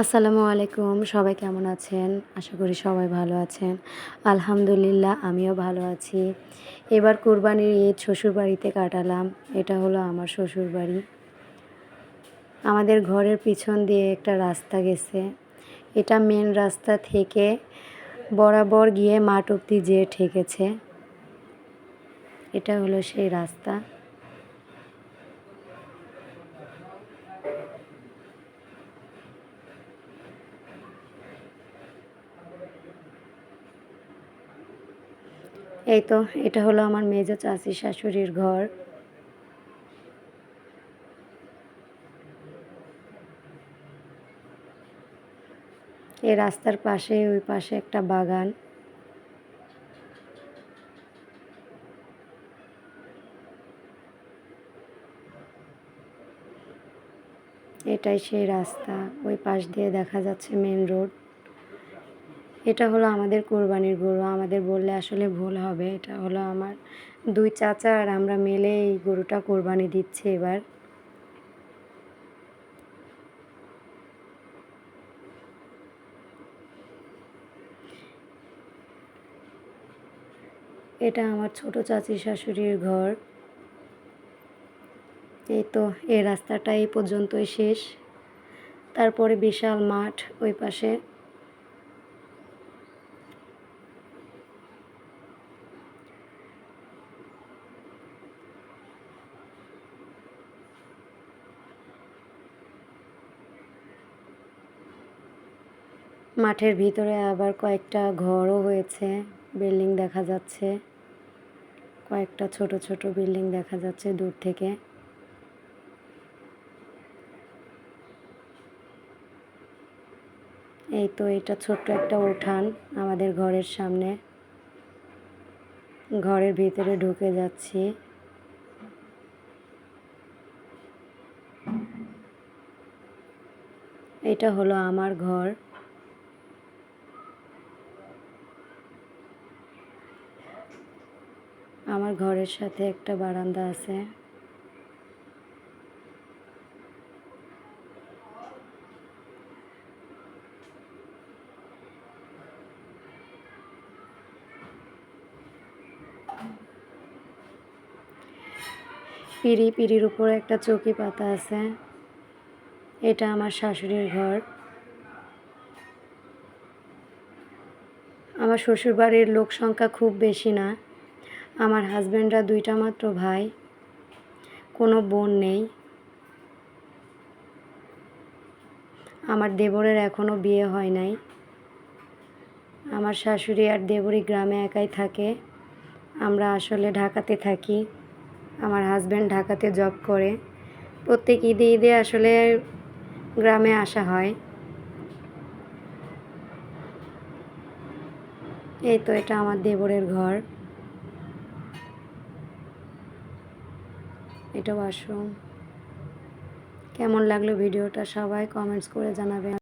আসসালামু আলাইকুম, সবাই কেমন আছেন? আশা করি সবাই ভালো আছেন। আলহামদুলিল্লাহ, আমিও ভালো আছি। এবার কুরবানির ঈদ শ্বশুর বাড়িতে কাটালাম। এটা হলো আমার শ্বশুর বাড়ি আমাদের ঘরের পিছন দিয়ে একটা রাস্তা গেছে। এটা মেন রাস্তা থেকে বরাবর গিয়ে মাঠ অব্দি যেয়ে ঠেকেছে। এটা হলো সেই রাস্তা। এই তো, এটা হলো আমার মেজো চাচি শাশুড়ির ঘর। এই রাস্তার পাশে, ওই পাশে একটা বাগান। এটাই সেই রাস্তা, ওই পাশ দিয়ে দেখা যাচ্ছে মেন রোড এটা হলো আমাদের কোরবানির গরু। আমাদের বললে আসলে ভুল হবে। এটা হলো আমার দুই চাচা আর আমরা মিলে এই গরুটা কোরবানি দিচ্ছে এবার। এটা আমার ছোট চাচি শাশুড়ির ঘর। এই তো, এই রাস্তাটা এই পর্যন্তই শেষ। তারপরে বিশাল মাঠ ওই পাশে। মাঠের ভিতরে আবার কয়েকটা ঘরও হয়েছে, বিল্ডিং দেখা যাচ্ছে। কয়েকটা ছোট ছোট বিল্ডিং দেখা যাচ্ছে দূর থেকে। এই তো এটা ছোট্ট একটা উঠান আমাদের ঘরের সামনে। ঘরের ভিতরে ঢুকে যাচ্ছি। এটা হলো আমার ঘর। আমার ঘরের সাথে একটা বারান্দা আছে। পিড়ি পিড়ির উপরে একটা চৌকি পাতা আছে। এটা আমার শাশুড়ির ঘর। আমার শ্বশুরবাড়ির লোক সংখ্যা খুব বেশি না। আমার হাজব্যান্ডরা দুইটা মাত্র ভাই, কোনো বোন নেই। আমার দেবরের এখনও বিয়ে হয় নাই। আমার শাশুড়ি আর দেবরী গ্রামে একাই থাকে। আমরা আসলে ঢাকাতে থাকি। আমার হাজব্যান্ড ঢাকাতে জব করে। প্রত্যেক ঈদে ঈদে আসলে গ্রামে আসা হয়। এই তো এটা আমার দেবরের ঘর। এটা ওয়াশরুম কেমন লাগল ভিডিওটা সবাই কমেন্টস করে জানাবেন।